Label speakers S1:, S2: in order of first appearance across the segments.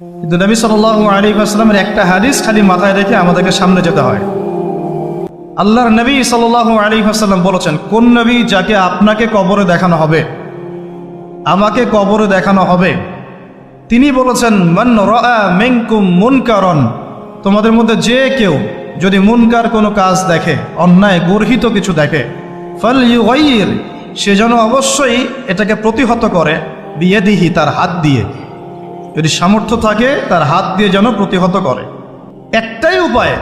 S1: কিন্তু নবী সাল আলী আসলামের একটা হাদিস খালি মাথায় রেখে আমাদেরকে সামনে যেতে হয়। আল্লাহর নবী সাল আলী আসাল্লাম বলেছেন, কোন নবী যাকে আপনাকে কবরে দেখানো হবে, আমাকে কবরে দেখানো হবে? তিনি বলেছেন, মান রা মেঙ্কুম মুনকারন। তোমাদের মধ্যে যে কেউ যদি মুনকার কোনো কাজ দেখে, অন্যায় গর্হিত কিছু দেখে ফল সে যেন অবশ্যই এটাকে প্রতিহত করে বিয়ে দিহি তার হাত দিয়ে। যদি সামর্থ্য থাকে, তার হাত দিয়ে যেন প্রতিহত করে। একটাই উপায়,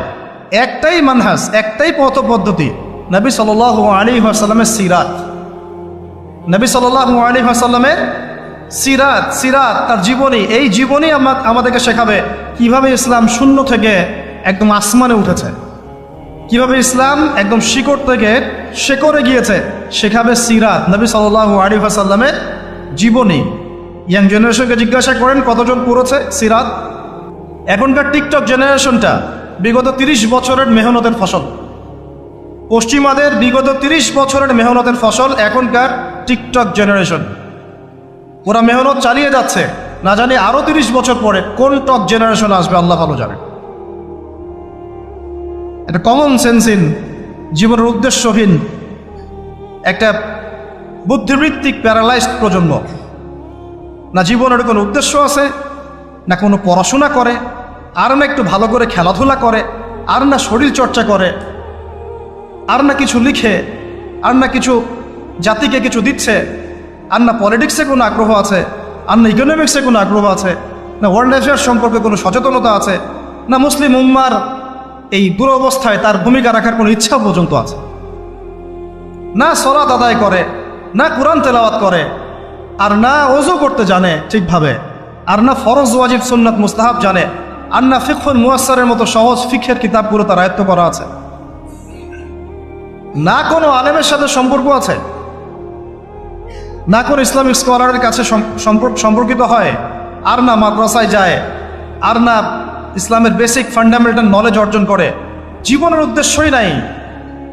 S1: একটাই মানহাস, একটাই পথ পদ্ধতি নবী সাল আলী আসাল্লামের সিরাত। নবী সাল আলী আসাল্লামের সিরাত সিরাত, তার জীবনী, এই জীবনী আমা- আমাদেরকে শেখাবে কীভাবে ইসলাম শূন্য থেকে একদম আসমানে উঠেছে। কীভাবে ইসলাম একদম শিকড় থেকে শেকড়ে গিয়েছে, শেখাবে সিরাত নবী সাল্লাহ আলী আসাল্লামের জীবনী। ইয়াং জেনারেশনকে জিজ্ঞাসা করেন কতজন পড়েছে সিরাত? এখনকার টিকটক জেনারেশনটা বিগত তিরিশ বছরের মেহনতের ফসল। পশ্চিমাদের বিগত তিরিশ বছরের মেহনতের ফসল এখনকার টিকটক জেনারেশন। ওরা মেহনত চালিয়ে যাচ্ছে, না জানি আরও তিরিশ বছর পরে কোন টক জেনারেশন আসবে, আল্লাহ ভালো জানে। একটা কমন সেন্সিন জীবনের উদ্দেশ্যহীন একটা বুদ্ধিবৃত্তিক প্যারালাইজড প্রজন্ম। না জীবনের কোনো উদ্দেশ্য আছে, না কোনো পড়াশোনা করে, আর না একটু ভালো করে খেলাধুলা করে, আর না শরীর চর্চা করে, আর না কিছু লিখে, আর না কিছু জাতিকে কিছু দিচ্ছে, আর না পলিটিক্সে কোনো আগ্রহ আছে, আর না ইকোনমিক্সে কোনো আগ্রহ আছে, না ওয়ার্ল্ড অ্যাফেয়ার্স সম্পর্কে কোনো সচেতনতা আছে, না মুসলিম উম্মার এই দুরবস্থায় তার ভূমিকা রাখার কোনো ইচ্ছা পর্যন্ত আছে। না সলাত আদায় করে, না কোরআন তেলাওয়াত করে আর না ওজু করতে জানে ঠিকভাবে, আর না ফরজ, ওয়াজিব, সুন্নাত, মুস্তাহাব জানে, আর না ফিকফুল মুয়াস্সারের মতো সহজ ফিক্ষের কিতাবগুলো তার আয়ত্ত করা আছে। না কোনো আলেমের সাথে সম্পর্ক আছে? না কোনো ইসলামিক স্কলারের কাছে সম্পর্কিত হয়? আর না মাদ্রাসায় যায়? আর না ইসলামের বেসিক ফান্ডামেন্টাল নলেজ অর্জন করে? জীবনের উদ্দেশ্যই নাই।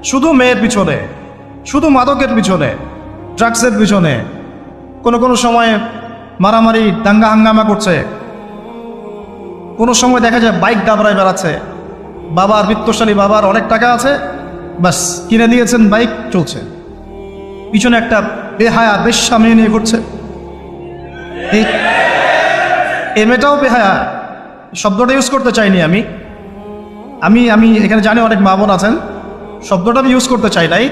S1: শুধু মেয়ের পিছনে, শুধু মাদকের পিছনে, ড্রাগসের পিছনে কোনো কোনো সময়ে মারামারি, দাঙ্গা হাঙ্গামা করছে। কোনো সময় দেখা যায় বাইক দাবড়ায় বেড়াচ্ছে। বাবার বৃত্তশালী বাবার অনেক টাকা আছে বাস কিনে দিয়েছেন, বাইক চলছে। পিছনে একটা বেহায়া, বেশ্যা মেয়ে নিয়ে ঘুরছে। এই মেয়েটাও বেহায়া। শব্দটা ইউজ করতে চাইনি আমি। আমি আমি এখানে জানি অনেক মা বোন আছেন। শব্দটা আমি ইউজ করতে চাই নাই।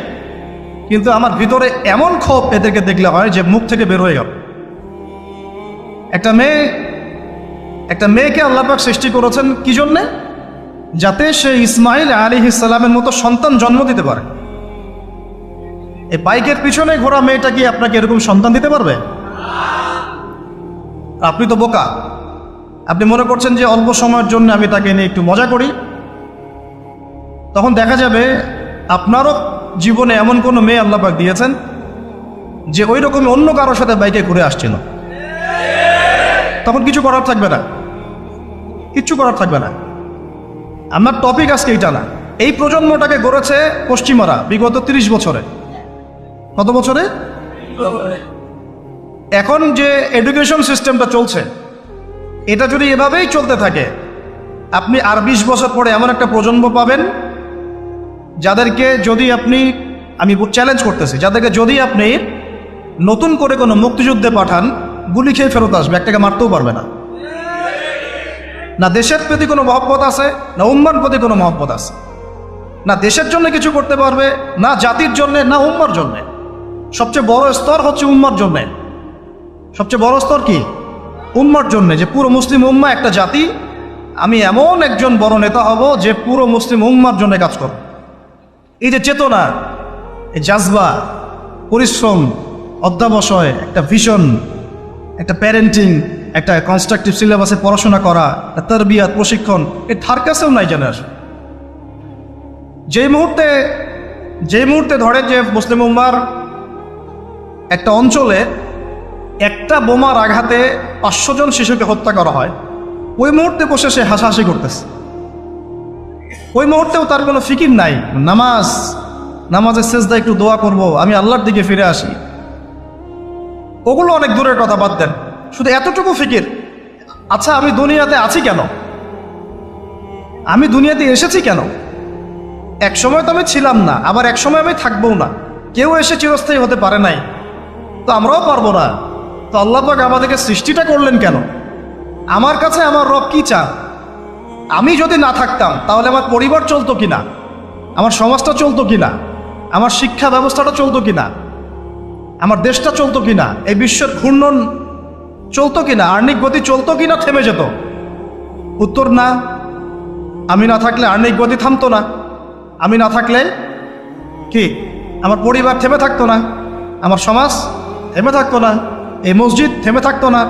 S1: কিন্তু আমার ভিতরে এমন ক্ষোভ এদেরকে দেখলে হয় যে মুখ থেকে বের হয়ে গেল। একটা মেয়ে, একটা মেয়েকে আল্লাপাক সৃষ্টি করেছেন কি জন্যে? যাতে সে ইসমাইল আলী ইসালামের মতো সন্তান জন্ম দিতে পারে। এই বাইকের পিছনে ঘোরা মেয়েটা কি আপনাকে এরকম সন্তান দিতে পারবে? আপনি তো বোকা। আপনি মনে করছেন যে অল্প সময়ের জন্য আমি তাকে নিয়ে একটু মজা করি। তখন দেখা যাবে আপনারও জীবনে এমন কোনো মেয়ে আল্লাপাক দিয়েছেন যে ওই রকম অন্য কারোর সাথে বাইকে ঘুরে আসছিল। তখন কিছু করার থাকবে না। কিচ্ছু করার থাকবে না। আমার টপিক আজকে এইটা না। এই প্রজন্মটাকে গড়েছে পশ্চিমারা বিগত তিরিশ বছরে। কত বছরে? এখন যে এডুকেশন সিস্টেমটা চলছে, এটা যদি এভাবেই চলতে থাকে, আপনি আর বিশ বছর পরে এমন একটা প্রজন্ম পাবেন যাদেরকে যদি আপনি, আমি চ্যালেঞ্জ করতেছি, যাদেরকে যদি আপনি নতুন করে কোনো মুক্তিযুদ্ধে পাঠান, গুলি খেয়ে ফেরত আসবে, একটাকে মারতেও পারবে না। না দেশের প্রতি কোনো মহব্বত আছে, না উম্মার প্রতি কোনো মহব্বত আছে। না দেশের জন্য কিছু করতে পারবে, না জাতির জন্য, না উম্মার জন্যে। সবচেয়ে বড় স্তর হচ্ছে উম্মার জন্যে। সবচেয়ে বড় স্তর কি? উম্মার জন্যে, যে পুরো মুসলিম উম্মা একটা জাতি, আমি এমন একজন বড় নেতা হব যে পুরো মুসলিম উম্মার জন্য কাজ করব। এই যে চেতনা, এই জাজবা, পরিশ্রম, অধ্যাবসয়, একটা ভিশন একটা প্যারেন্টিং একটা কনস্ট্রাকটিভ সিলেবাসে পড়াশোনা করা, একটা তরবিয়াত, প্রশিক্ষণ এই ধার কাছেও নাই জেনারেশন যেই মুহূর্তে যে মুহূর্তে ধরে যে মুসলিম উম্মার একটা অঞ্চলে একটা বোমার আঘাতে পাঁচশো জন শিশুকে হত্যা করা হয়, ওই মুহূর্তে বসে সে হাসাহাসি করতেছে। ওই মুহূর্তেও তার কোনো ফিকির নাই। নামাজ, নামাজের শেষদা একটু দোয়া করব, আমি আল্লাহর দিকে ফিরে আসি। ওগুলো অনেক দূরের কথা, বাদ দেন। শুধু এতটুকু ফিকির। আচ্ছা আমি দুনিয়াতে আছি কেন? আমি দুনিয়াতে এসেছি কেন? এক সময় তো আমি ছিলাম না, আবার এক সময় আমি থাকবও না। কেউ এসে চিরস্থায়ী হতে পারে নাই। তো আমরাও পারব না। তো আল্লাহ পাক আমাদেরকে সৃষ্টিটা করলেন কেন? আমার কাছে আমার রব কি চান? আমি যদি না থাকতাম, তাহলে আমার পরিবার চলতো কিনা? আমার সমাজটা চলতো কিনা? আমার শিক্ষা ব্যবস্থাটা চলতো কিনা? আমার দেশটা চলতো কিনা? এই বিশ্বের ঘূর্ণন চলতো কিনা? আর্নিক গতি চলতো কিনা? থেমে যেত। উত্তর না। আমি না থাকলে আর্নিক গতি থামতো না। আমি না থাকলে কি? আমার পরিবার থেমে থাকতো না। আমার সমাজ থেমে থাকতো না। এই মসজিদ থেমে থাকতো না।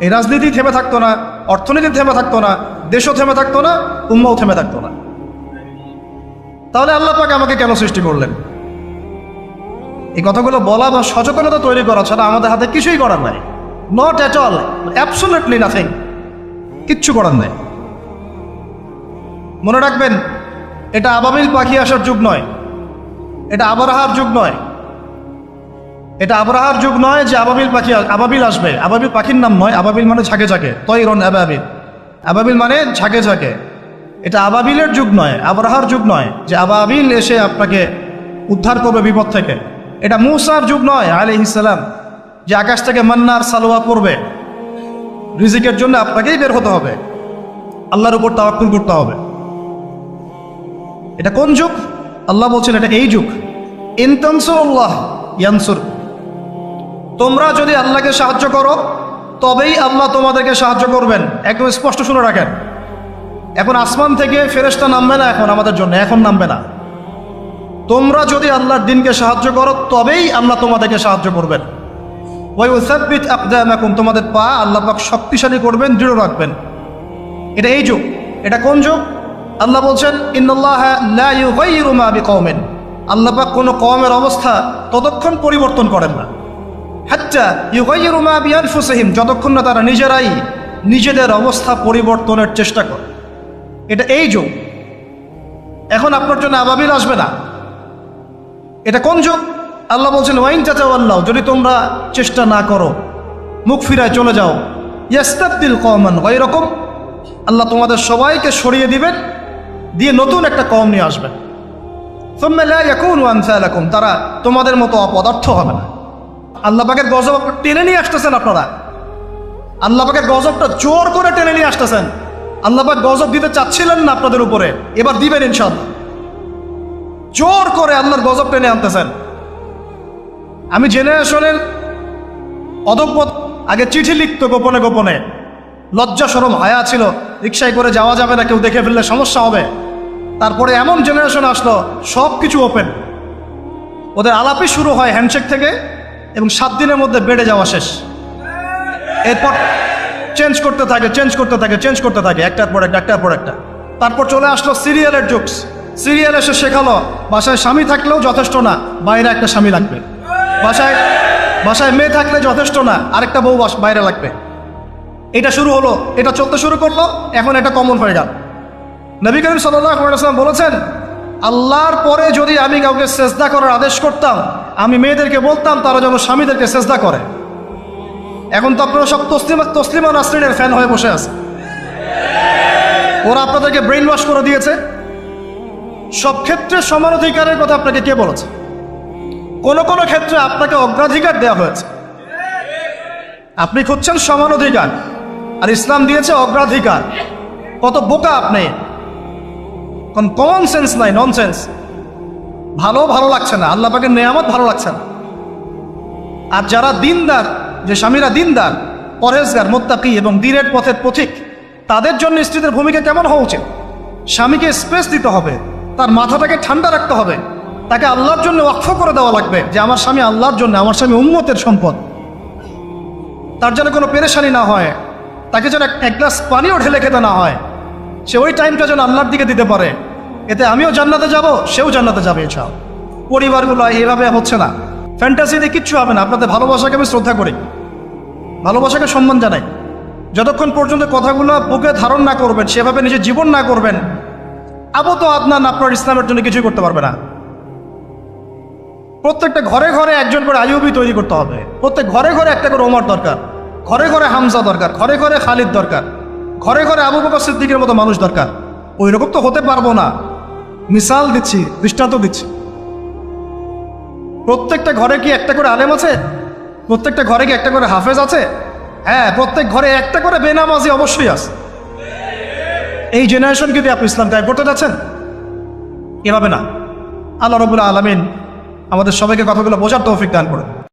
S1: এই রাজনীতি থেমে থাকতো না। অর্থনীতি থেমে থাকতো না, দেশও থেমে থাকতো না, উম্মাও থেমে থাকতো না। তাহলে আল্লাহ পাক আমাকে কেন সৃষ্টি করলেন? এই কথাগুলো বলা বা সচেতনতা তৈরি করা ছাড়া আমাদের হাতে কিছুই করার নাই। Not at all absolutely nothing কিচ্ছু করার নাই। মনে রাখবেন, এটা আবাবিল পাখি আসার যুগ নয়, এটা আবরাহার যুগ নয়। এটা আবরাহার যুগ নয় যে আবাবিল পাখি আবাবিল আসবে। আবাবিল পাখির নাম নয়, আবাবিল মানে ঝাঁকে ঝাঁকে। তৈরন আবাবিল। আবাবিল মানে ঝাঁকে ঝাঁকে। এটা আবাবিলের যুগ নয় আবরাহার যুগ নয় যে আবাবিল এসে আপনাকে উদ্ধার করবে বিপদ থেকে। এটা মুসার যুগ নয় আলি ইসালাম যে আকাশ থেকে মান্নার সালোয়া পড়বে। রিজিকের জন্য আপনাকেই বের হতে হবে। আল্লাহর উপর তাওয়াক্কুল করতে হবে। এটা কোন যুগ? আল্লাহ বলছেন এটা এই যুগ। ইনতানসুল্লাহ ইয়ানসুর। তোমরা যদি আল্লাহকে সাহায্য করো, তবেই আল্লাহ তোমাদেরকে সাহায্য করবেন। একদম স্পষ্ট শুনে রাখেন। এখন আসমান থেকে ফেরেশতা নামবে না এখন আমাদের জন্য, এখন নামবে না। তোমরা যদি আল্লাহর দিনকে সাহায্য করো, তবেই আল্লাহ তোমাদেরকে সাহায্য করবেন। ওই উসাব্বিত আকদামাকুম, তোমাদের পা আল্লাহ পাক শক্তিশালী করবেন, দৃঢ় রাখবেন। এটা এই যুগ। এটা কোন যুগ? আল্লাহ বলছেন বিকওমিন। আল্লাহ পাক কোনো কওমের অবস্থা ততক্ষণ পরিবর্তন করেন না। হাত্তা ইউগাইয়িরু মা বিআনফুসিহিম, যতক্ষণ না তারা নিজেরাই নিজেদের অবস্থা পরিবর্তনের চেষ্টা করে। এটা এই যুগ। এখন আপনার জন্য আবাবিল আসবে না। এটা কোন যুগ? আল্লাহ বলছেন, ওয়াইন চাচা আল্লাহ যদি তোমরা চেষ্টা না করো, মুখ ফিরায় চলে যাও, ইয়াস্তাবদিল কমান ওই রকম আল্লাহ তোমাদের সবাইকে সরিয়ে দিবেন, দিয়ে নতুন একটা কম নিয়ে আসবেন। এখন তারা তোমাদের মতো অপদার্থ হবে না। আল্লাহ পাকের গজব টেনে নিয়ে আসতেছেন আপনারা। আল্লাহ পাকের গজবটা জোর করে টেনে নিয়ে আসতেছেন। আল্লাহ পাক গজব দিতে চাচ্ছিলেন না আপনাদের উপরে। এবার দিবেন ইনশাল্লাহ। জোর করে আল্লাহর গজব টেনে আনতেছেন। আমি জেনারেশনের অধপথ আগে চিঠি লিখতো গোপনে গোপনে। লজ্জা সরম হায়া ছিল রিক্সায় করে যাওয়া যাবে না, কেউ দেখে ফেললে সমস্যা হবে। তারপরে এমন জেনারেশন আসলো সব কিছু ওপেন ওদের আলাপই শুরু হয় হ্যান্ডশেক থেকে। এবং সাত দিনের মধ্যে বেড়ে যাওয়া শেষ। এরপর চেঞ্জ করতে থাকে চেঞ্জ করতে থাকে চেঞ্জ করতে থাকে, একটার পর একটা, একটার পর একটা। তারপর চলে আসলো সিরিয়ালের জোকস সিরিয়াল এসে শেখালো, বাসায় স্বামী থাকলেও যথেষ্ট না, বাইরে একটা স্বামী লাগবে। বাসায় বাসায় মেয়ে থাকলে যথেষ্ট না, আরেকটা বউ বাইরে লাগবে। এটা শুরু হলো, এটা চলতে শুরু করল, এখন এটা কমন হয়ে গেল। নবী করিম সাল্লাম বলেছেন, আল্লাহর পরে যদি আমি কাউকে সেজদা করার আদেশ করতাম আমি মেয়েদেরকে বলতাম, তারা যেন স্বামীদেরকে চেষ্টা করে। এখন তো আপনারা সব তসলিমা তসলিমা নাসরিনের ফ্যান হয়ে বসে আছে। ওরা আপনাদেরকে ব্রেন ওয়াশ করে দিয়েছে। সব ক্ষেত্রে সমান অধিকারের কথা আপনাকে কে বলেছে? কোন কোন ক্ষেত্রে আপনাকে অগ্রাধিকার দেওয়া হয়েছে। আপনি খুঁজছেন সমান অধিকার আর ইসলাম দিয়েছে অগ্রাধিকার। কত বোকা আপনি। কমন সেন্স নাই নন সেন্স ভালো ভালো লাগছে না, আল্লাহ পাকের নেয়ামত ভালো লাগছে না। আর যারা দিনদার, যে স্বামীরা দিনদার পরেজগার মোত্তাকি এবং দিনের পথের পথিক, তাদের জন্য স্ত্রীদের ভূমিকা কেমন হওয়া উচিত? স্বামীকে স্পেস দিতে হবে, তার মাথাটাকে ঠান্ডা রাখতে হবে, তাকে আল্লাহর জন্য অক্ষ করে দেওয়া লাগবে, যে আমার স্বামী আল্লাহর জন্য, আমার স্বামী উম্মতের সম্পদ। তার যেন কোনো পেরেশানি না হয়, তাকে যেন এক- এক গ্লাস পানিও ঢেলে খেতে না হয়, সে ওই টাইমটা যেন আল্লাহর দিকে দিতে পারে। এতে আমিও জান্নাতে যাব, সেও জান্নাতে যাবে এসব পরিবারগুলো এভাবে হচ্ছে না। ফ্যান্টাসিতে কিচ্ছু হবে না, আপনাদের ভালোবাসাকে আমি শ্রদ্ধা করি। ভালোবাসাকে সম্মান জানাই। যতক্ষণ পর্যন্ত কথাগুলো বুকে ধারণ না করবেন, সেভাবে নিজের জীবন না করবেন আবত আদনান আপনার ইসলামের জন্য কিছুই করতে পারবে না। প্রত্যেকটা ঘরে ঘরে একজন করে আইউবি তৈরি করতে হবে। প্রত্যেক ঘরে ঘরে একটা করে ওমর দরকার। ঘরে ঘরে হামজা দরকার, ঘরে ঘরে খালিদ দরকার। ঘরে ঘরে আবু বকর সিদ্দিকের মতো মানুষ দরকার। ওই রকম তো হতে পারব না। মিসাল দিচ্ছি, দৃষ্টান্ত দিচ্ছি। প্রত্যেকটা ঘরে কি একটা করে আলেম আছে? প্রত্যেকটা ঘরে কি একটা করে হাফেজ আছে? হ্যাঁ প্রত্যেক ঘরে একটা করে বেনামাজি অবশ্যই আছে। এই জেনারেশন যদি আপনি ইসলাম গায়ে করতে যাচ্ছেন? এভাবে না। আল্লাহ রবুল্লা আলমিন আমাদের সবাইকে কথাগুলো বোঝার তৌফিক দান করে